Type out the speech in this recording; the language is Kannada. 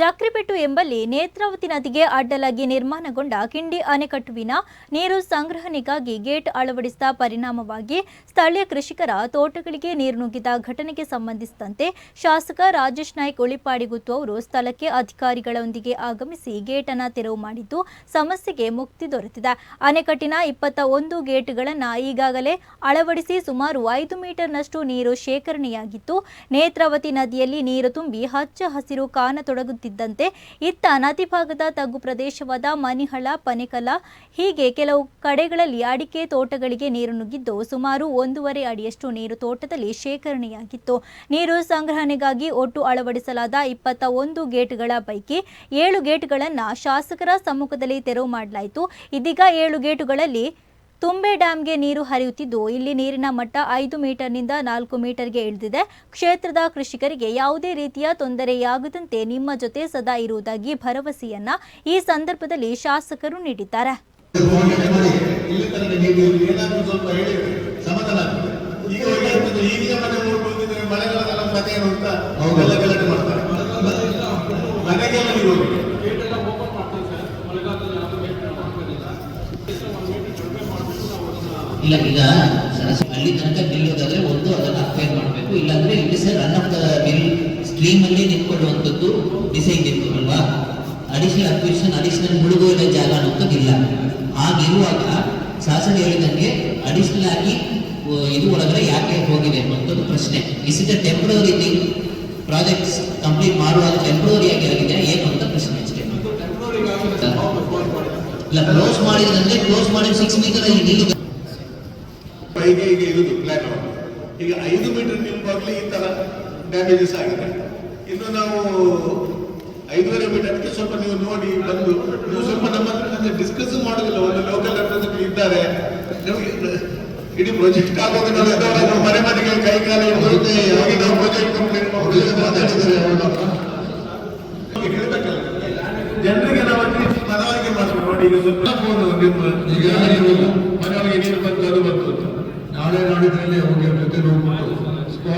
ಜಕ್ರಿಪೆಟ್ಟು ಎಂಬಲ್ಲಿ ನೇತ್ರಾವತಿ ನದಿಗೆ ಅಡ್ಡಲಾಗಿ ನಿರ್ಮಾಣಗೊಂಡ ಕಿಂಡಿ ಅಣೆಕಟ್ಟುವಿನ ನೀರು ಸಂಗ್ರಹಣೆಗಾಗಿ ಗೇಟ್ ಅಳವಡಿಸಿದ ಪರಿಣಾಮವಾಗಿ ಸ್ಥಳೀಯ ಕೃಷಿಕರ ತೋಟಗಳಿಗೆ ನೀರು ನುಗ್ಗಿದ ಘಟನೆಗೆ ಸಂಬಂಧಿಸಿದಂತೆ ಶಾಸಕ ರಾಜೇಶ್ ನಾಯ್ಕ್ ಉಳಿಪಾಡಿಗುತ್ತು ಅವರು ಸ್ಥಳಕ್ಕೆ ಅಧಿಕಾರಿಗಳೊಂದಿಗೆ ಆಗಮಿಸಿ ಗೇಟ್ ಅನ್ನು ತೆರವು ಮಾಡಿದ್ದು ಸಮಸ್ಯೆಗೆ ಮುಕ್ತಿ ದೊರೆತಿದೆ. ಅಣೆಕಟ್ಟಿನ ಇಪ್ಪತ್ತ ಒಂದು ಗೇಟ್ಗಳನ್ನು ಈಗಾಗಲೇ ಅಳವಡಿಸಿ ಸುಮಾರು ಐದು ಮೀಟರ್ನಷ್ಟು ನೀರು ಶೇಖರಣೆಯಾಗಿತ್ತು ನೇತ್ರಾವತಿ ನದಿಯಲ್ಲಿ ನೀರು ತುಂಬಿ ಹಚ್ಚ ಹಸಿರು ಕಾಣತೊಡಗುತ್ತಿದ್ದಂತೆ ಇತ್ತ ನದಿ ಭಾಗದ ತಗ್ಗು ಪ್ರದೇಶವಾದ ಮನಿಹಳ, ಪನೆಕಲ, ಹೀಗೆ ಕೆಲವು ಕಡೆಗಳಲ್ಲಿ ಅಡಿಕೆ ತೋಟಗಳಿಗೆ ನೀರು ನುಗ್ಗಿದ್ದು ಸುಮಾರು ಒಂದೂವರೆ ಅಡಿಯಷ್ಟು ನೀರು ತೋಟದಲ್ಲಿ ಶೇಖರಣೆಯಾಗಿತ್ತು. ನೀರು ಸಂಗ್ರಹಣೆಗಾಗಿ ಒಟ್ಟು ಅಳವಡಿಸಲಾದ ಇಪ್ಪತ್ತ ಒಂದು ಗೇಟ್ಗಳ ಪೈಕಿ ಏಳು ಗೇಟ್ಗಳನ್ನು ಶಾಸಕರ ಸಮ್ಮುಖದಲ್ಲಿ ತೆರವು ಮಾಡಲಾಯಿತು. ಇದೀಗ ಏಳು ಗೇಟುಗಳಲ್ಲಿ ತುಂಬೆ ಡ್ಯಾಂಗೆ ನೀರು ಹರಿಯುತ್ತಿದ್ದು, ಇಲ್ಲಿ ನೀರಿನ ಮಟ್ಟ ಐದು ಮೀಟರ್ನಿಂದ ನಾಲ್ಕು ಮೀಟರ್ಗೆ ಇಳಿದಿದೆ. ಕ್ಷೇತ್ರದ ಕೃಷಿಕರಿಗೆ ಯಾವುದೇ ರೀತಿಯ ತೊಂದರೆಯಾಗದಂತೆ ನಿಮ್ಮ ಜೊತೆ ಸದಾ ಇರುವುದಾಗಿ ಭರವಸೆಯನ್ನ ಈ ಸಂದರ್ಭದಲ್ಲಿ ಶಾಸಕರು ನೀಡಿದ್ದಾರೆ. ಇಲ್ಲ ಈಗ ಅಲ್ಲಿ ತನಕ ಬಿಲ್ ಹೋದಾದ್ರೆ ಒಂದು ಅದನ್ನ ಅಪ್ಲೈ ಮಾಡಬೇಕು. ಇಲ್ಲಾಂದ್ರೆ it is run of the bill stream ಅಲ್ಲಿ ನಿಂತ್ಕೊಳ್ಳುವಂಥದ್ದು ಡಿಸೈನ್ ಇತ್ತು ಅಲ್ವಾ ಅಡಿಷನಲ್ ಅಕ್ವಿಷನ್ ಅಡಿಷನಲ್ ಮುಳುಗುವ ಜಾಗ ಅನ್ನೋದಿಲ್ಲ ಹಾಗಿರುವಾಗ ಶಾಸನ ಹೇಳಿದಂಗೆ ಅಡಿಷನಲ್ ಆಗಿ ಇದು ಒಳಗಡೆ ಯಾಕೆ ಹೋಗಿದೆ ಅನ್ನೋದು ಪ್ರಶ್ನೆ. Is it temporary thing projects complete ಮಾಡುವಾಗ ಟೆಂಪ್ರವರಿ ಆಗಿ ಆಗಿದೆ ಏನು ಅಂತ ಪ್ರಶ್ನೆ ಅಷ್ಟೇ. ಇಲ್ಲ ಕ್ಲೋಸ್ ಮಾಡಿದ್ರೆ ಕ್ಲೋಸ್ ಮಾಡಿದ ಸಿಕ್ಸ್ ಮೀಟರ್ ಹೀಗೆ ಈಗ ಇರುದು ಪ್ಲಾನ್ ಈಗ ಐದು ಮೀಟರ್ ನಿಲ್ಬಾಗ್ಲಿ ಈ ತರ ಡ್ಯಾಮೇಜಸ್ ಆಗಿದೆ ಇನ್ನು ನಾವು ಐದೂವರೆ ಮೀಟರ್ಗೆ ಸ್ವಲ್ಪ ನೀವು ನೋಡಿ ಬಂದು, ನೀವು ಸ್ವಲ್ಪ ನಮ್ಮ ಹತ್ರ ಡಿಸ್ಕಸ್ ಮಾಡೋದಿಲ್ಲ, ಒಂದು ಲೋಕಲ್ ರೆಪ್ರೆಸೆಂಟೇಟಿವ್ ಇದ್ದಾರೆ. ಇಡೀ ಪ್ರಾಜೆಕ್ಟ್ ಆಗೋದು ಮನೆ ಮನೆಗೆ ಕೈ ಕಾಲ ಜನರಿಗೆ ನಾವು ಮನವರಿಗೆ ಮಾಡಿ ಈಗ ಸ್ವಲ್ಪ ಫೋನ್ ನೀರು ಬಂತು. ಅದು ಬಂತು ಅಂತ ನಾಳೆ